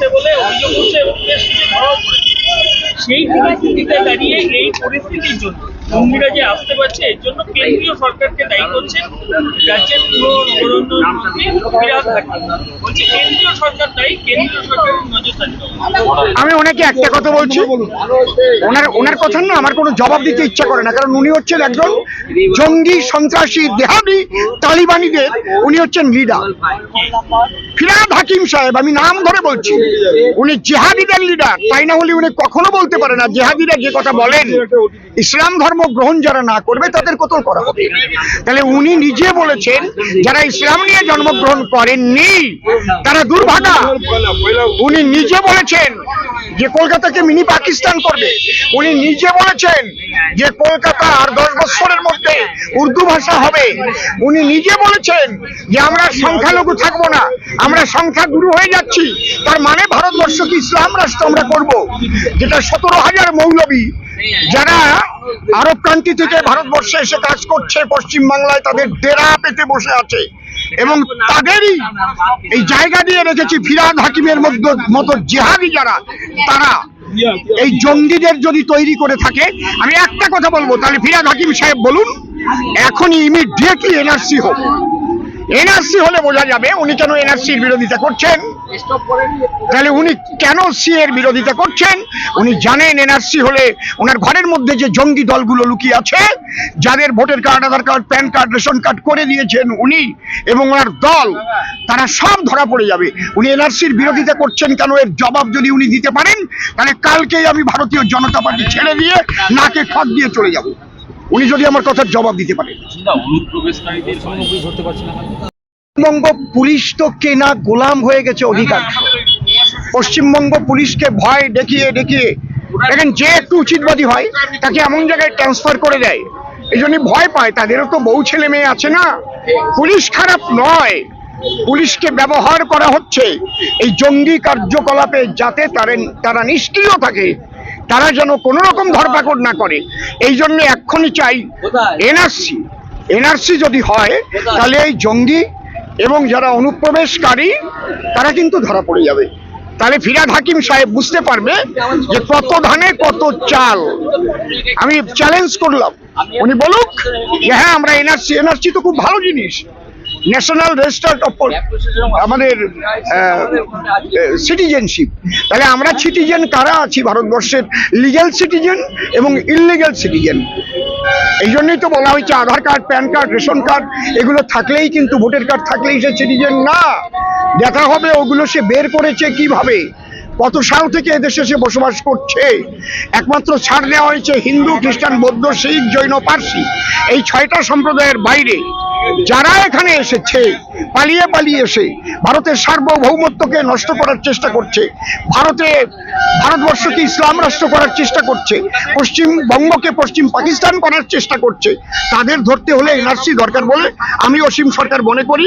করছে বলে অভিযোগ উঠছে এবং বেশ কিছু ধরাও পড়েছে। সেই পরিস্থিতিতে দাঁড়িয়ে এই পরিস্থিতির জন্য জঙ্গিরা যে আসতে পারছে, এর জন্য কেন্দ্রীয় সরকারকে দায়ী করছেন রাজ্যের পুরো নগরোন্নয়ন মন্ত্রী বিরাট বলছে, কেন্দ্রীয় সরকার দায়ী, কেন্দ্রীয় সরকারের আমি ওনাকে একটা কথা বলছি। ওনার ওনার কথা না আমার কোনো জবাব দিতে ইচ্ছা করে না, কারণ উনি হচ্ছেন একজন জঙ্গি, সন্ত্রাসী, দেহাবি, তালিবানিদের, উনি হচ্ছেন লিডার ফিরাদ হাকিম সাহেব, আমি নাম ধরে বলছি, উনি জেহাদিদের লিডার তাই না হলে উনি কখনো বলতে পারে না, জেহাদিরা যে কথা বলেন, ইসলাম ধর্ম গ্রহণ যারা না করবে, তাদের কতল করা হবে? তাহলে উনি নিজে বলেছেন, যারা ইসলাম নিয়ে জন্মগ্রহণ করেননি, তারা দুর্ভাগা। উনি নিজে বলেছেন যে কলকাতাকে মিনি পাকিস্তান করবে। উনি নিজে বলেছেন যে কলকাতা আর দশ বছরের মধ্যে উর্দু ভাষা হবে। উনি নিজে বলেছেন যে আমরা সংখ্যালঘু থাকব না, আমরা সংখ্যাগুরু হয়ে যাচ্ছি। তার মানে ভারতবর্ষকে ইসলাম রাষ্ট্র আমরা করব। যেটা সতেরো হাজার মৌলবী, যারা আরব ক্রান্তি থেকে ভারতবর্ষে এসে কাজ করছে, পশ্চিম বাংলায় তাদের ডেরা পেতে বসে আছে। এবং তাদেরই এই জায়গা দিয়ে রেখেছি ফিরাদ হাকিমের মধ্যে, মতো জেহাদি যারা, তারা এই জঙ্গিদের যদি তৈরি করে থাকে, আমি একটা কথা বলব, তাহলে ফিরাদ হাকিম সাহেব বলুন, এখনই ইমিডিয়েটলি এনআরসি হোক। এনআরসি হলে বোঝা যাবে উনি কেন এনআরসির বিরোধিতা করছেন। তাহলে উনি কেন সি এর বিরোধিতা করছেন? উনি জানেন এনআরসি হলে ওনার ঘরের মধ্যে যে জঙ্গি দলগুলো লুকিয়ে আছে যাদের voter card Aadhaar card PAN card ration card করে দিয়েছেন উনি এবং ওনার দল তারা সব ধরা পড়ে যাবে। উনি এনআরসির বিরোধিতা করছেন কেন? এর জবাব যদি উনি দিতে পারেন তাহলে কালকেই আমি ভারতীয় জনতা পার্টি ছেড়ে দিয়ে নাকে খত দিয়ে চলে যাব। উনি যদি আমার কথার জবাব দিতে পারেন। পশ্চিমবঙ্গ পুলিশ তো কেনা গোলাম হয়ে গেছে অধিকাংশ পশ্চিমবঙ্গ পুলিশকে ভয় দেখিয়ে দেখিয়ে। দেখেন যে একটু উচিতবাদী হয় তাকে এমন জায়গায় ট্রান্সফার করে দেয়। এই জন্য ভয় পায় তাদেরও তো বউ ছেলে মেয়ে আছে না। পুলিশ খারাপ নয়। পুলিশকে ব্যবহার করা হচ্ছে। এই জঙ্গি কার্যকলাপে যাতে তারা তারা নিষ্ক্রিয় থাকে তারা যেন কোনো রকম ধরপাকড় না করে। এই জন্য এক্ষুনি চাই এনআরসি। এনআরসি যদি হয় তাহলে এই জঙ্গি এবং যারা অনুপ্রবেশকারী, তারা কিন্তু ধরা পড়ে যাবে। তাহলে ফিরাদ হাকিম সাহেব বুঝতে পারবে যে কত ধানে কত চাল। আমি চ্যালেঞ্জ করলাম। উনি বলুক যে হ্যাঁ আমরা এনআরসি এনআরসি তো খুব ভালো জিনিস। ন্যাশনাল রেজিস্টার অফ আমাদের সিটিজেনশিপ তাহলে আমরা সিটিজেন কারা আছি? ভারতবর্ষের লিগ্যাল সিটিজেন এবং ইললিগ্যাল সিটিজেন এই জন্যই তো বলা হয়েছে Aadhaar card, PAN card, ration card, এগুলো থাকলেই কিন্তু ভোটার কার্ড থাকলেই সে সিটিজেন না। দেখা হবে, ওগুলো সে বের করেছে কীভাবে? কত সাল থেকে এদেশে সে বসবাস করছে? একমাত্র ছাড় দেওয়া হয়েছে হিন্দু, খ্রিস্টান, বৌদ্ধ, শিখ, জৈন, পার্সি। এই ছয়টা সম্প্রদায়ের বাইরে যারা এখানে এসেছে, পালিয়ে পালিয়ে এসে ভারতের সার্বভৌমত্বকে নষ্ট করার চেষ্টা করছে, ভারতে, ভারতবর্ষকে ইসলাম রাষ্ট্র করার চেষ্টা করছে পশ্চিমবঙ্গকে পশ্চিম পাকিস্তান করার চেষ্টা করছে, তাদের ধরতে হলে এনআরসি দরকার বলে আমি অসীম সরকার মনে করি।